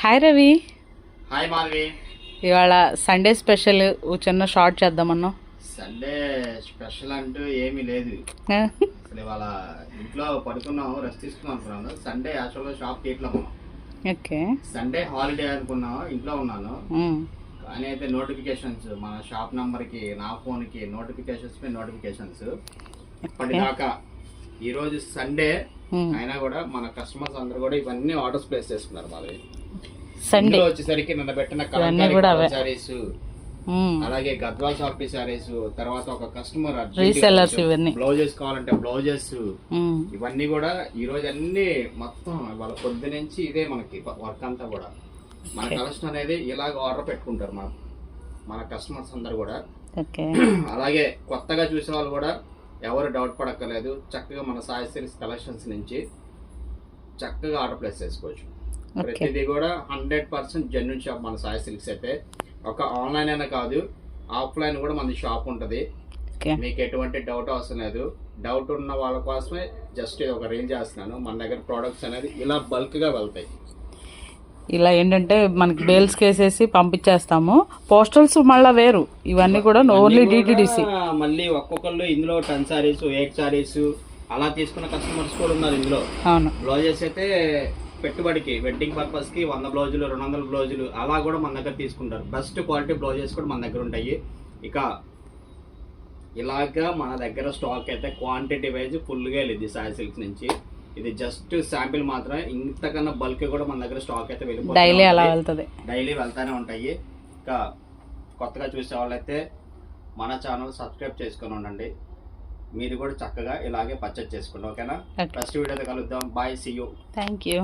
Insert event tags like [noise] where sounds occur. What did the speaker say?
Hi Ravi hi Madhavi ఇవాళ Sunday special చిన్న short చేద్దామన్నాం సండే స్పెషల్ అంటూ ఏమీ లేదు. అసలు ఇవాళ ఇంట్లో పడుకున్నాము రెస్ట్ తీసుకున్నాం అనుకున్నాను సండే యాక్చువల్గా షాప్ మనం ఓకే. సండే హాలిడే అనుకున్నాము ఇంట్లో ఉన్నాను. కానీ అయితే నోటిఫికేషన్స్ మన షాప్ నంబర్కి నా ఫోన్కి నోటిఫికేషన్స్ మీద నోటిఫికేషన్స్ ఇప్పటిదాకా ఈరోజు సండే ఉమ్. అయినా కూడా మన కస్టమర్స్ అందరూ కూడా ఇవన్నీ ఆర్డర్స్ ప్లేస్ చేసుకున్నారు మాధవి సండే వచ్చేసరికి నిన్న పెట్టిన. సారీస్ ఉమ్, అలాగే గద్వాల్ షాపీ సారీస్ తర్వాత ఒక కస్టమర్. బ్లౌజెస్ కావాలంటే బ్లౌజెస్. ఉమ్, ఇవన్నీ కూడా ఈ రోజు అన్ని మొత్తం వాళ్ళ పొద్దు నుంచి ఇదే మనకి వర్క్ అంతా కూడా. మన కలెక్షన్ అనేది ఇలాగ ఆర్డర్ పెట్టుకుంటారు మన మన కస్టమర్స్ అందరు కూడా. [clears throat] అలాగే కొత్తగా చూసే వాళ్ళు కూడా ఎవరు డౌట్ పడక్కర్లేదు. చక్కగా మన సాయి సిల్క్స్ కలెక్షన్స్ నుంచి చక్కగా ఆర్డర్ ప్లేస్ చేసుకోవచ్చు. ప్రతిదీ కూడా హండ్రెడ్ పర్సెంట్ జెన్యున్ షాప్ మన సాయి సిల్క్స్ అయితే. ఒక ఆన్లైన్ అయినా కాదు ఆఫ్లైన్ కూడా మన షాప్ ఉంటుంది. మీకు ఎటువంటి డౌట్ అవసరం లేదు. డౌట్ ఉన్న వాళ్ళ కోసమే జస్ట్ ఒక రేంజ్ చేస్తున్నాను మన దగ్గర ప్రోడక్ట్స్ అనేది ఇలా బల్క్గా వెళ్తాయి. ఇలా ఏంటంటే మనకి బేల్స్ కేసేసి పంపించేస్తాము. పోస్టల్స్ మళ్ళా వేరు. ఇవన్నీ కూడా ఓన్లీ డిటిడిసి మళ్ళీ ఒక్కొక్కళ్ళు ఇందులో టెన్ సారీస్ ఎయిట్ సారీస్ అలా తీసుకున్న కస్టమర్స్ కూడా ఉన్నారు ఇందులో. అవును. బ్లౌజెస్ అయితే పెట్టుబడికి వెడ్డింగ్ పర్పస్కి వంద బ్లౌజులు రెండు వందల బ్లౌజులు అలా కూడా మన దగ్గర తీసుకుంటారు. బెస్ట్ క్వాలిటీ బ్లౌజెస్ కూడా మన దగ్గర ఉంటాయి. ఇక ఇలాగా మన దగ్గర స్టాక్ అయితే క్వాంటిటీ వైజ్ ఫుల్గా వెళ్ళింది సాయి సిల్క్స్ నుంచి. ఇది జస్ట్ శాంపిల్ మాత్రమే. ఇంతకన్నా బల్క్ కూడా మన దగ్గర స్టాక్ అయితే డైలీ అలా వెళ్ళిపోతుంది వెళ్తుంది. డైలీ వెళ్తానే ఉంటాయి. ఇంకా కొత్తగా చూసే వాళ్ళైతే మన ఛానల్ సబ్స్క్రైబ్ చేసుకొని ఉండండి. మీరు కూడా చక్కగా ఇలాగే పర్చేజ్ చేసుకోండి. ఓకేనా. ఫస్ట్ వీడియోతో కలుద్దాం. Bye see you thank you